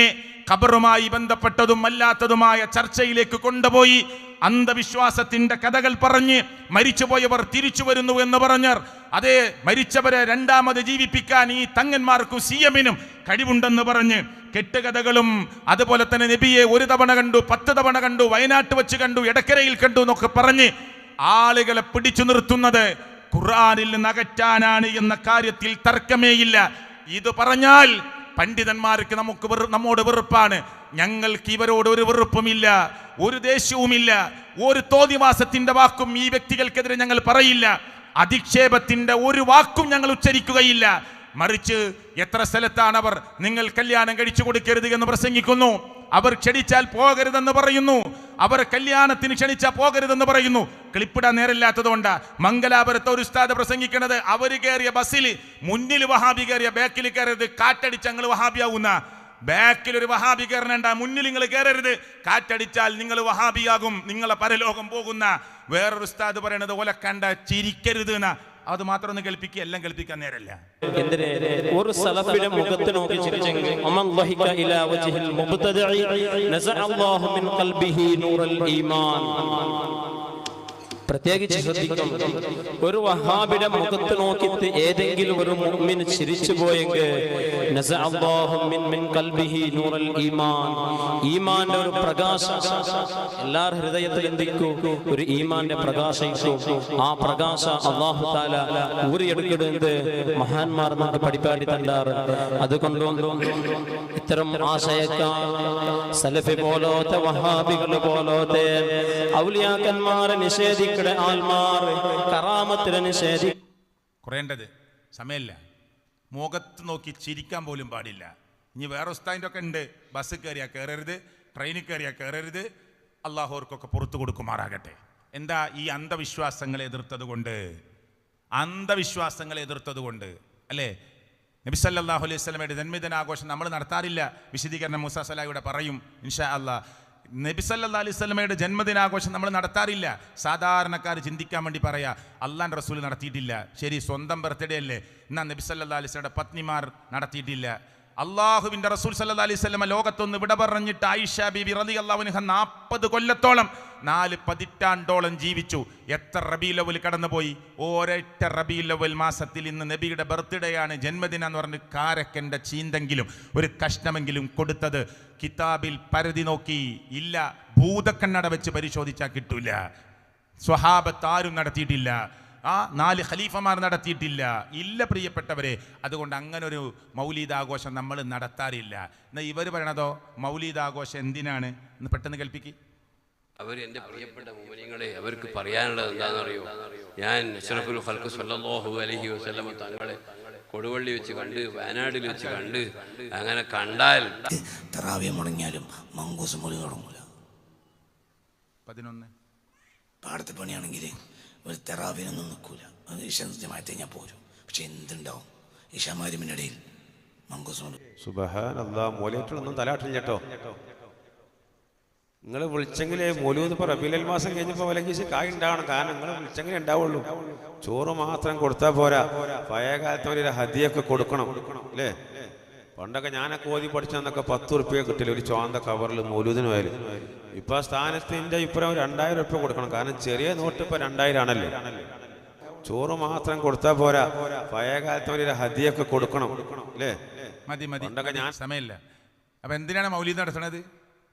ഖബറുമായി ബന്ധപ്പെട്ടതും അല്ലാത്തതുമായ ചർച്ചയിലേക്ക് കൊണ്ടുപോയി അന്ധവിശ്വാസത്തിന്റെ കഥകൾ പറഞ്ഞ് മരിച്ചുപോയവർ തിരിച്ചു വരുന്നു എന്ന് പറഞ്ഞർ. അതേ മരിച്ചവരെ രണ്ടാമത് ജീവിപ്പിക്കാൻ ഈ തങ്ങന്മാർക്കും സി എമ്മിനും കഴിവുണ്ടെന്ന് പറഞ്ഞ് കെട്ടുകഥകളും അതുപോലെ തന്നെ നബിയെ ഒരു തവണ കണ്ടു പത്ത് തവണ കണ്ടു വയനാട്ട് വെച്ച് കണ്ടു എടക്കരയിൽ കണ്ടു എന്നൊക്കെ പറഞ്ഞ് ആളുകളെ പിടിച്ചു നിർത്തുന്നത് ഖുർആനിൽ നിന്ന് അകറ്റാനാണ് എന്ന കാര്യത്തിൽ തർക്കമേയില്ല. ഇത് പറഞ്ഞാൽ പണ്ഡിതന്മാർക്ക് നമുക്ക് വെറു- നമ്മോട് വെറുപ്പാണ്. ഞങ്ങൾക്ക് ഇവരോട് ഒരു വെറുപ്പുമില്ല ഒരു ദേഷ്യവുമില്ല ഒരു തോതിവാസത്തിന്റെ വാക്കും ഈ വ്യക്തികൾക്കെതിരെ ഞങ്ങൾ പറയില്ല. അധിക്ഷേപത്തിന്റെ ഒരു വാക്കും ഞങ്ങൾ ഉച്ചരിക്കുകയില്ല. മറിച്ച് എത്ര സ്ഥലത്താണ് അവർ നിങ്ങൾ കല്യാണം കഴിച്ചു കൊടുക്കരുത് എന്ന് പ്രസംഗിക്കുന്നു. അവർ ക്ഷണിച്ചാൽ പോകരുതെന്ന് പറയുന്നു. അവർ കല്യാണത്തിന് ക്ഷണിച്ചാൽ പോകരുതെന്ന് പറയുന്നു. ക്ലിപ്പിടാൻ നേരമില്ലാത്തതുകൊണ്ട് മംഗലാപുരത്ത് ഒരു ഉസ്താദ് പ്രസംഗിക്കുന്നത് അവർ കയറിയ ബസ്സിൽ മുന്നിൽ വഹാബി കയറിയ ബാക്കിൽ കയറരുത് കാറ്റടിച്ച് ഞങ്ങൾ വഹാബിയാവുന്ന. ബാക്കിൽ ഒരു വഹാബി കയറണണ്ട മുന്നിൽ നിങ്ങൾ കയറരുത്. കാറ്റടിച്ചാൽ നിങ്ങൾ വഹാബിയാകും നിങ്ങളെ പരലോകം പോകുന്ന. വേറൊരു ഉസ്താദ് പറയണത് ഒലക്കണ്ട ചിരിക്കരുത് എന്നാ. അത് മാത്രം ഒന്ന് കേൾപ്പിക്കുക എല്ലാം കേൾപ്പിക്കാൻ നേരല്ല എന്തിന്? ഒരു സലഫിന്റെ മുഖത്ത് നോക്കി ചിരിച്ചെങ്കിൽ അമൻ വഹിക ഇലാ വജ്ഹിൽ മുബ്തദഇ നസഅ അല്ലാഹു മിൻ ഖൽബിഹി നൂറൽ ഈമാൻ. പ്രത്യേകിച്ച് ശ്രദ്ധിക്കണം. ഒരു വഹാബിന്റെ മുഖത്ത് നോക്കിയിട്ട് ഏതെങ്കിലും ഒരു മുഅ്മിൻ ചിരിച്ചു പോയെങ്കിൽ ഈമാന്റെ ഒരു പ്രകാശം. ഹൃദയത്തിൽ ഒരു ഈമാന്റെ പ്രകാശം ആ പ്രകാശ അള്ളാഹു താല ഊരിയെടുക്കുന്നത് മഹാന്മാർ നമുക്ക് പഠിപ്പാടി തണ്ടാറ് അതുകൊണ്ട് ഇത്തരം ആശയക്കാർ സലഫി പോലോത്തെ വഹാബികൾ പോലോത്തെ ഔലിയാക്കന്മാരെ നിഷേധിക്കട ആൽമാർ കറാമത്തിനെ കുറയേണ്ടത് സമയമില്ല. മുഖത്ത് നോക്കി ചിരിക്കാൻ പോലും പാടില്ല. ഇനി വേറെ ഉസ്താദിന്റെ ഒക്കെ ഉണ്ട്. ബസ് കയറിയാൽ കയറരുത്. ട്രെയിനിൽ കയറിയാൽ കയറരുത്. അള്ളാഹുവർക്കൊക്കെ പുറത്തു കൊടുക്കുമാറാകട്ടെ. എന്താ ഈ അന്ധവിശ്വാസങ്ങളെ എതിർത്തത് കൊണ്ട്? അന്ധവിശ്വാസങ്ങളെ എതിർത്തത് കൊണ്ട്. അല്ലേ? നബി സല്ലല്ലാഹു അലൈഹി സ്വലമയുടെ ജന്മദിനാഘോഷം നമ്മൾ നടത്താറില്ല. വിശദീകരണം മൂസ പറയും. ഇൻഷാ അല്ലാ നബി സല്ലല്ലാഹു അലൈഹി സ്വലമയുടെ ജന്മദിനാഘോഷം നമ്മൾ നടത്താറില്ല. സാധാരണക്കാർ ചിന്തിക്കാൻ വേണ്ടി പറയാ അള്ളാൻ റസൂൽ നടത്തിയിട്ടില്ല. ശരി സ്വന്തം ബർത്ത്ഡേ അല്ലേ? എന്നാൽ നബിസല്ലാ സ്വലയുടെ പത്നിമാർ നടത്തിയിട്ടില്ല. അള്ളാഹുവിന്റെ റസൂൽ സല്ലാ അലൈഹി ലോകത്തൊന്ന് വിട പറഞ്ഞിട്ട് ആയിഷ ബിബി റളിയല്ലാഹു അൻഹ നാൽപ്പത് കൊല്ലത്തോളം നാല് പതിറ്റാണ്ടോളം ജീവിച്ചു. എത്ര റബി ലവൽ കടന്നുപോയി? ഒരൊറ്റ റബി ലവൽ മാസത്തിൽ ഇന്ന് നബിയുടെ ബർത്ത്ഡേ ആണ് ജന്മദിനം എന്ന് പറഞ്ഞ് കാരക്കന്റെ ചീന്തെങ്കിലും ഒരു കഷ്ണമെങ്കിലും കൊടുത്തത് കിതാബിൽ പരതി നോക്കി ഇല്ല ഭൂതക്കണ്ണട വെച്ച് പരിശോധിച്ചാൽ കിട്ടൂല. സ്വഹാബത്താരും നടത്തിയിട്ടില്ല. ആ നാല് ഖലീഫമാർ നടത്തിയിട്ടില്ല. ഇല്ല പ്രിയപ്പെട്ടവരെ അതുകൊണ്ട് അങ്ങനെ ഒരു മൗലീദാഘോഷം നമ്മൾ നടത്താറില്ല. എന്നാൽ ഇവർ പറയണതോ? മൗലീദാഘോഷം എന്തിനാണ്? എന്ന് പെട്ടെന്ന് കൽപ്പിക്ക് അവർ എന്റെ പ്രിയപ്പെട്ട മോമിനിങ്ങളെ അവർക്ക് പറയാനുള്ളത് എന്താണെന്നറിയോ? ഞാൻ അഷറഫുൽ ഖൽക്ക് സല്ലാഹു അലൈഹി വസല്ലമ തങ്ങളെ കൊടുവള്ളി വെച്ച് കണ്ട് വയനാട്ടിൽ വെച്ച് കണ്ട് അങ്ങനെ കണ്ടാൽ തറാവിയ മുടങ്ങിയാലും മങ്കൂസ് മൊഴി തുടങ്ങൂല. പതിനൊന്ന്. പാടത്തെ പണിയാണെങ്കിൽ ഒരു തെറാവിനൊന്നും നിൽക്കൂല. അത് ഈശാന്യമായിട്ട് ഞാൻ പോരും. പക്ഷെ എന്തുണ്ടാവും? ഈശാമാരിമിനിടയിൽ മങ്കൂസ് മൊഴി സുബഹാൻ അല്ലാ മൂലയിട്ടൊന്നും തലാട്ടില്ല കേട്ടോ. നിങ്ങൾ വിളിച്ചെങ്കിലേ മൂലൂന്ന് ഇപ്പോൾ മാസം കഴിഞ്ഞപ്പോൾ വിലങ്കീസ് കായ് ഉണ്ടാവണം. കാരണം നിങ്ങൾ വിളിച്ചെങ്കിലേ ഉണ്ടാവുള്ളൂ. ചോറ് മാത്രം കൊടുത്താൽ പോരാ. പഴയ കാലത്ത് ഒരു ഹദിയൊക്കെ കൊടുക്കണം. അല്ലേ? പണ്ടൊക്കെ ഞാനൊക്കെ ഓതി പഠിച്ചെന്നൊക്കെ പത്ത് ഉറുപ്പ്യ കിട്ടില്ല. ഒരു ചോന്ത കവറിൽ മൗലൂദിന് പോയാലും ഇപ്പൊ ആ സ്ഥാനത്തിന്റെ ഇപ്പുറം രണ്ടായിരം ഉറുപ്പ്യ കൊടുക്കണം. കാരണം ചെറിയ നോട്ട് ഇപ്പൊ രണ്ടായിരം ആണല്ലോ ചോറ് മാത്രം കൊടുത്താൽ പോരാ. പഴയ കാലത്ത് ഒരു ഹദിയൊക്കെ കൊടുക്കണം. അല്ലേ? മതി മതി. പണ്ടൊക്കെ ഞാൻ- സമയമില്ല. അപ്പൊ എന്തിനാണ് മൗലീദ് നടത്തുന്നത്?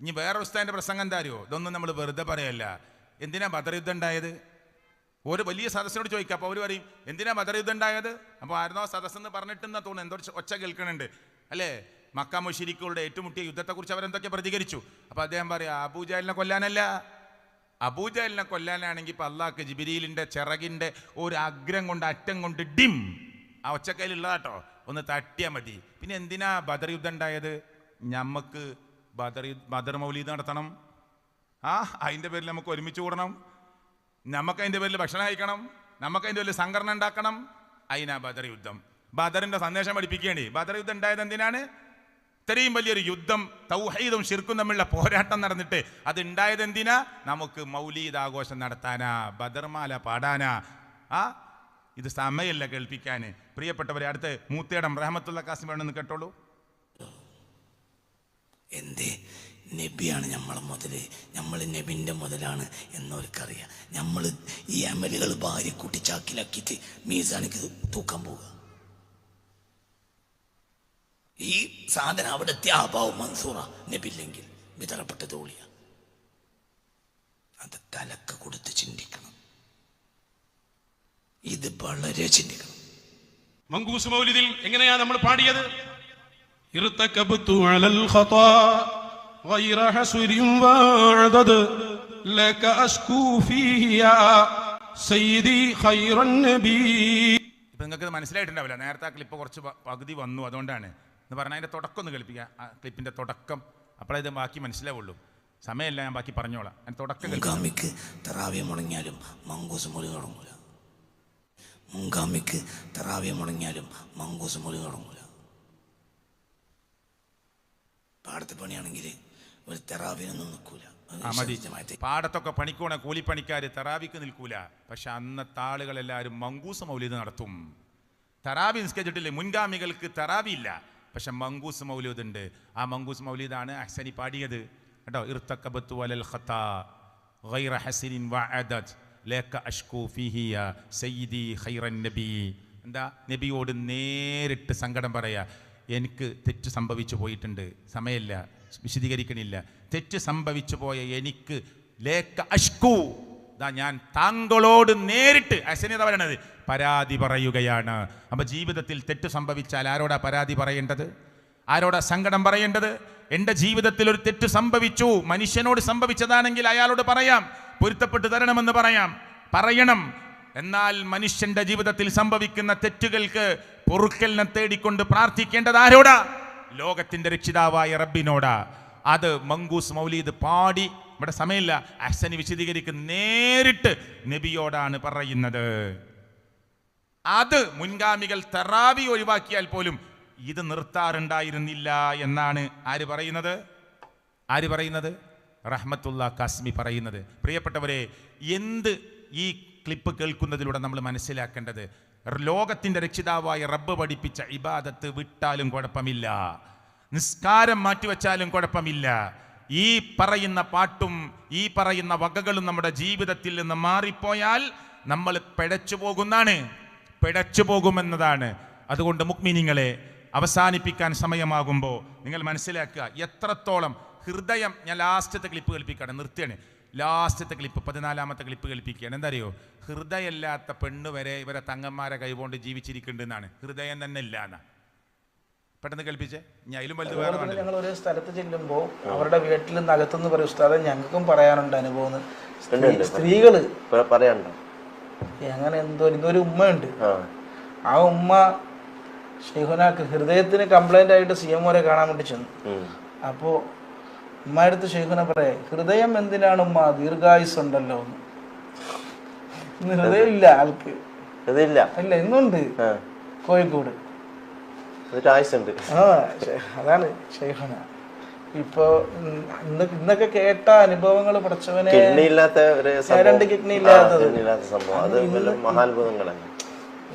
ഇനി വേറെ ഉസ്താന്റെ പ്രസംഗം എന്താ അറിയോ? ഇതൊന്നും നമ്മൾ വെറുതെ പറയല്ല. എന്തിനാ ബദർ യുദ്ധം ഉണ്ടായത്? ഒരു വലിയ സദസ്സിനോട് ചോദിക്കാം. അപ്പോൾ അവർ പറയും എന്തിനാ ബദർ യുദ്ധം ഉണ്ടായത്? അപ്പോൾ ആയിരുന്നോ സദസ്സെന്ന് പറഞ്ഞിട്ടെന്നാ തോന്നുന്നു. എന്തോ ഒച്ച കേൾക്കണുണ്ട്. അല്ലേ? മക്ക മുഷിരിക്കുകളുടെ ഏറ്റുമുട്ടിയ യുദ്ധത്തെക്കുറിച്ച് അവരെന്തൊക്കെ പ്രതികരിച്ചു? അപ്പോൾ അദ്ദേഹം പറയാം അബൂജാലിനെ കൊല്ലാനല്ല. അബൂജാലിനെ കൊല്ലാനാണെങ്കിൽ ഇപ്പം അള്ളാഹ്ക്ക് ജിബിരിയിലിന്റെ ചിറകിന്റെ ഒരു അഗ്രം കൊണ്ട് അറ്റം കൊണ്ട് ഡിം. ആ ഒച്ചക്കയിലുള്ളതാട്ടോ ഒന്ന് തട്ടിയാൽ മതി. പിന്നെ എന്തിനാ ബദർ യുദ്ധം ഉണ്ടായത്? ഞമ്മക്ക് ബദർ ബദർ മൗലീദ് നടത്തണം. ആ അതിന്റെ പേരിൽ നമുക്ക് ഒരുമിച്ച് കൂടണം. നമുക്ക് അതിന്റെ പേരിൽ ഭക്ഷണം കഴിക്കണം. നമുക്ക് അതിന്റെ പേരിൽ സംഘടന ഉണ്ടാക്കണം. അതിനാ ബദർ യുദ്ധം. ബദറിന്റെ സന്ദേശം പഠിപ്പിക്കേണ്ടി. ബദർ യുദ്ധം ഉണ്ടായത് എന്തിനാണ്? ഇത്രയും വലിയൊരു യുദ്ധം തൗഹീദും ഷിർക്കും തമ്മിലുള്ള പോരാട്ടം നടന്നിട്ട്. അത് ഉണ്ടായത് എന്തിനാ? നമുക്ക് മൗലീദ് ആഘോഷം നടത്താനാ ബദർമാല പാടാനാ. ആ ഇത് സമയമല്ല കേൾപ്പിക്കാൻ പ്രിയപ്പെട്ടവരെ അടുത്ത് മൂത്തേടം റഹമത്തുള്ള കാസിം വേണമെന്ന് കേട്ടോളൂ. എന്തേ? നബിയാണ് നമ്മളെ മുതൽ നമ്മൾ നബിന്റെ മുതലാണ് എന്നവർക്കറിയാം. നമ്മൾ ഈ അമലുകൾ ഭാര്യ കൂട്ടി ചാക്കിലാക്കിയിട്ട് മീസാനിക്ക് തൂക്കാൻ പോവുക. ഈ സാധനം അവിടെ എത്തിയ അഭാവ് മൻസൂറ നബില്ലെങ്കിൽ വിതറപ്പെട്ട തോളിയ അത് തലക്ക് കൊടുത്ത് ചിന്തിക്കണം ഇത് വളരെ ചിന്തിക്കണം മങ്കൂസ് മൗലിദിൽ എങ്ങനെയാ നമ്മൾ പാടിയത് ارتكبت على الخطا غير حسر وعدد لك أشكو فيه يا سيدي خير النبي ഇപ്പം നിങ്ങൾക്ക് ഇത് മനസ്സിലായിട്ടുണ്ടാവില്ല നേരത്തെ ആ ക്ലിപ്പ് കുറച്ച് പ- പകുതി വന്നു അതുകൊണ്ടാണ് എന്ന് പറഞ്ഞാൽ അതിന്റെ തുടക്കം ഒന്ന് കേൾപ്പിക്കുക ആ ക്ലിപ്പിന്റെ തുടക്കം. അപ്പോഴേ ഇത് ബാക്കി മനസ്സിലാവുള്ളൂ. സമയമല്ല ഞാൻ ബാക്കി പറഞ്ഞോളാം. അതിന്റെ തുടക്കം മുൻഗാമിക്ക് തറാവിയ മുടങ്ങിയാലും മങ്കൂസ് മൊഴി തുടങ്ങൂല മുങ്കാമിക്ക് തറാവിയ മുടങ്ങിയാലും മങ്കൂസ് മൊഴി തുടങ്ങൂല പാടത്തെ പണിയാണെങ്കിൽ ഒരു തെറാവിനൊന്നും നിൽക്കൂല. പാടത്തൊക്കെ പണിക്കോണ കൂലിപ്പണിക്കാർ തെറാവിക്ക് നിൽക്കൂല. പക്ഷെ അന്നത്തെ ആളുകളെല്ലാവരും മങ്കൂസ് മൗലിത് നടത്തും. തറാവി നിസ്കരിച്ചിട്ടില്ലേ? മുൻഗാമികൾക്ക് തറാവി ഇല്ല പക്ഷെ മങ്കൂസ് മൗലൂദ് ഉണ്ട് ആ മങ്കൂസ് മൗലീദാണ് അഹ്സനി പാടിയത് കേട്ടോ ഇർത്തക്കബത്തു വലൽ ഖത്താ غير حسن وعدد لك أشكو فيه يا سيدي خير النبي എന്താ നബിയോട് നേരിട്ട് സങ്കടം പറയാ എനിക്ക് തെറ്റ് സംഭവിച്ചു പോയിട്ടുണ്ട് സമയമില്ല വിശദീകരിക്കണില്ല തെറ്റ് സംഭവിച്ചു പോയ എനിക്ക് ലേക്ക അഷ്കു ദാ ഞാൻ താങ്കളോട് നേരിട്ട് അസനിത പറയണത് പരാതി പറയുകയാണ്. അപ്പൊ ജീവിതത്തിൽ തെറ്റ് സംഭവിച്ചാൽ ആരോടാ പരാതി പറയേണ്ടത്? ആരോടാ സങ്കടം പറയേണ്ടത്? എന്റെ ജീവിതത്തിൽ ഒരു തെറ്റ് സംഭവിച്ചു. മനുഷ്യനോട് സംഭവിച്ചതാണെങ്കിൽ അയാളോട് പറയാം. പൊരുത്തപ്പെട്ട് തരണമെന്ന് പറയാം. പറയണം. എന്നാൽ മനുഷ്യന്റെ ജീവിതത്തിൽ സംഭവിക്കുന്ന തെറ്റുകൾക്ക് പൊറുക്കലിനെ തേടിക്കൊണ്ട് പ്രാർത്ഥിക്കേണ്ടത് ആരോടാ? ലോകത്തിന്റെ രക്ഷിതാവായ റബ്ബിനോടാ. അത് മങ്കൂസ് മൗലീദ് പാടി ഇവിടെ സമയമില്ല അഹ്സനി വിശദീകരിക്കുന്ന നേരിട്ട് നബിയോടാണ് പറയുന്നത്. അത് മുൻഗാമികൾ തെറാവി ഒഴിവാക്കിയാൽ പോലും ഇത് നിർത്താറുണ്ടായിരുന്നില്ല എന്നാണ് ആര് പറയുന്നത്? ആര് പറയുന്നത്? റഹ്മത്തുള്ള കാസ്മി പറയുന്നത്. പ്രിയപ്പെട്ടവരെ എന്ത് ഈ ക്ലിപ്പ് കേൾക്കുന്നതിലൂടെ നമ്മൾ മനസ്സിലാക്കേണ്ടത്? ലോകത്തിന്റെ രക്ഷിതാവായ റബ്ബ് പഠിപ്പിച്ച ഇബാദത്ത് വിട്ടാലും കുഴപ്പമില്ല. നിസ്കാരം മാറ്റിവെച്ചാലും കുഴപ്പമില്ല. ഈ പറയുന്ന പാട്ടും ഈ പറയുന്ന വകകളും നമ്മുടെ ജീവിതത്തിൽ നിന്ന് മാറിപ്പോയാൽ നമ്മൾ പിഴച്ചു പോകുന്നതാണ്. പിഴച്ചു പോകുമെന്നതാണ്. അതുകൊണ്ട് മുക്മിനിങ്ങളെ അവസാനിപ്പിക്കാൻ സമയമാകുമ്പോൾ നിങ്ങൾ മനസ്സിലാക്കുക എത്രത്തോളം ഹൃദയം ഞാൻ ലാസ്റ്റത്തെ ക്ലിപ്പ് കളിപ്പിക്കുകയാണ് നിർത്തിയാണ് ലാസ്റ്റത്തെ ക്ലിപ്പ് പതിനാലാമത്തെ ക്ലിപ്പ് കളിപ്പിക്കുകയാണ് എന്താ അറിയോ ഹൃദയമില്ലാത്ത പെണ്ണ് വരെ ഇവരെ തങ്ങന്മാരെ കൈകൊണ്ട് ജീവിച്ചിരിക്കുന്നുണ്ടെന്നാണ്. ഹൃദയം തന്നെ ഇല്ല എന്നാ പെട്ടെന്ന് കേൾപ്പിച്ചേ? ഞാൻ അതിലും വലുത് വേറെ. ഞങ്ങൾ ഒരു സ്ഥലത്ത് ചെല്ലുമ്പോൾ അവരുടെ വീട്ടിൽ നിന്ന് അകത്തുനിന്ന് പറയും ഉസ്താദെ ഞങ്ങൾക്കും പറയാനുണ്ട് അനുഭവം. സ്ത്രീകൾ പറയാനുണ്ടോ. അങ്ങനെ എന്തോ ഇതൊരു ഉമ്മയുണ്ട്. ആ. ഉമ്മ ഷെയ്ഖുനാക്ക് ഹൃദയത്തിന് കംപ്ലൈന്റ് ആയിട്ട് സി എം ഒരെ കാണാൻ വേണ്ടി ചെന്നു. അപ്പോൾ ഉമ്മയടുത്ത് ഷെയ്ഖുന പറയേ ഹൃദയം എന്തിനാണ് ഉമ്മ? ദീർഘായുസ് ഉണ്ടല്ലോ ഇന്ന് ഹൃദയം ഇല്ല ആൾക്ക്. അല്ല ഇല്ല ഇന്നുണ്ട്. കോഴിക്കോട്. ആയുസുണ്ട് ആ അതാണ് ഷെയ്ഖുന. ഇപ്പൊ ഇന്ന് ഇന്നൊക്കെ കേട്ട അനുഭവങ്ങൾ പഠിച്ചവനെ കിഡ്നി ഇല്ലാത്ത ഒരു രണ്ട് കിഡ്നി ഇല്ലാത്തത്. മഹാത്ഭുതങ്ങളാണ്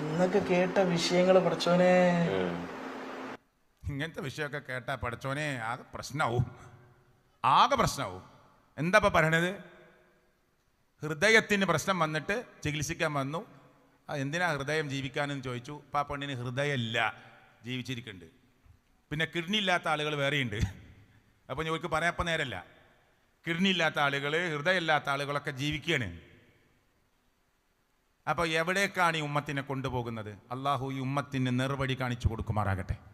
ഇന്നൊക്കെ കേട്ട വിഷയങ്ങൾ പഠിച്ചവനെ. ഇങ്ങനത്തെ വിഷയമൊക്കെ കേട്ട പഠിച്ചവനെ ആകെ പ്രശ്നമാവും ആകെ പ്രശ്നമാവും എന്താ ഇപ്പം പറയണത്? ഹൃദയത്തിന് പ്രശ്നം വന്നിട്ട് ചികിത്സിക്കാൻ വന്നു. എന്തിനാ ഹൃദയം ജീവിക്കാനെന്ന് ചോദിച്ചു. അപ്പം ആ പെണ്ണിന് ഹൃദയമില്ല. ജീവിച്ചിരിക്കുന്നുണ്ട്. പിന്നെ കിഡ്നി ഇല്ലാത്ത ആളുകൾ വേറെയുണ്ട്. അപ്പോൾ ഞങ്ങൾക്ക് പറയാപ്പം നേരല്ല. കിഡ്നി ഇല്ലാത്ത ആളുകൾ ഹൃദയമില്ലാത്ത ആളുകളൊക്കെ ജീവിക്കുകയാണ്. അപ്പോൾ എവിടേക്കാണ് ഈ ഉമ്മത്തിനെ കൊണ്ടുപോകുന്നത്? അള്ളാഹു ഈ ഉമ്മത്തിന് നെറുപടി കാണിച്ചു കൊടുക്കുമാറാകട്ടെ.